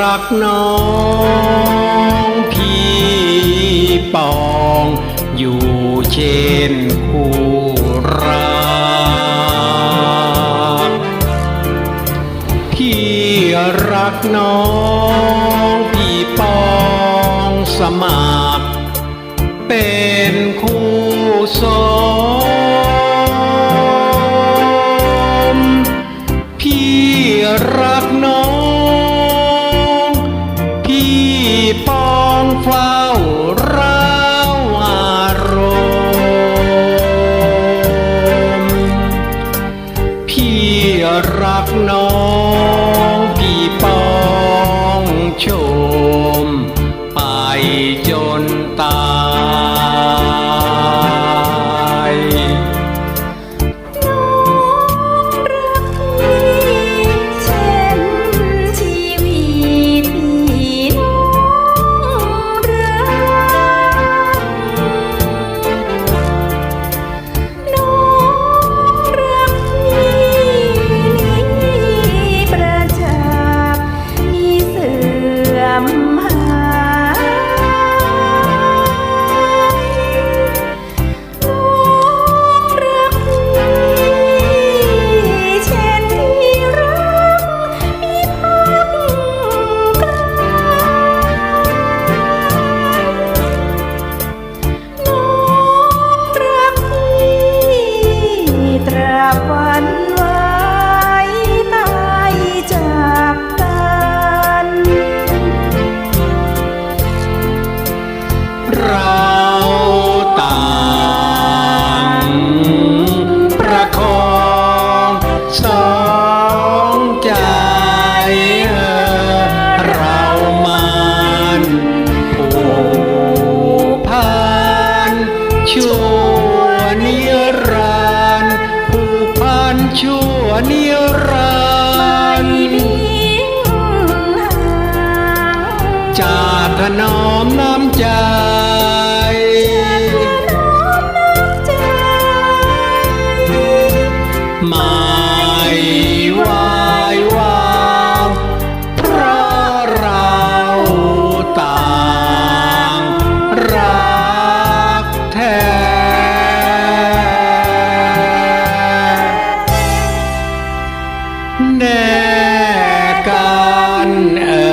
รักน้องพี่ปองอยู่เช่นคู่รักพี่รักน้องพี่ปองสมัครเป็นคู่สมพี่รักน้อง รักน้องพี่ปองโช เราต่างประคองสองใจเอ่อเรามันผูกพันชั่วนิรันดร์ผูกพันชั่วนิรันดร์จาถนอมน้ำใจ ไวายวางเพราะเราต่างรักแท้แน่กันเออ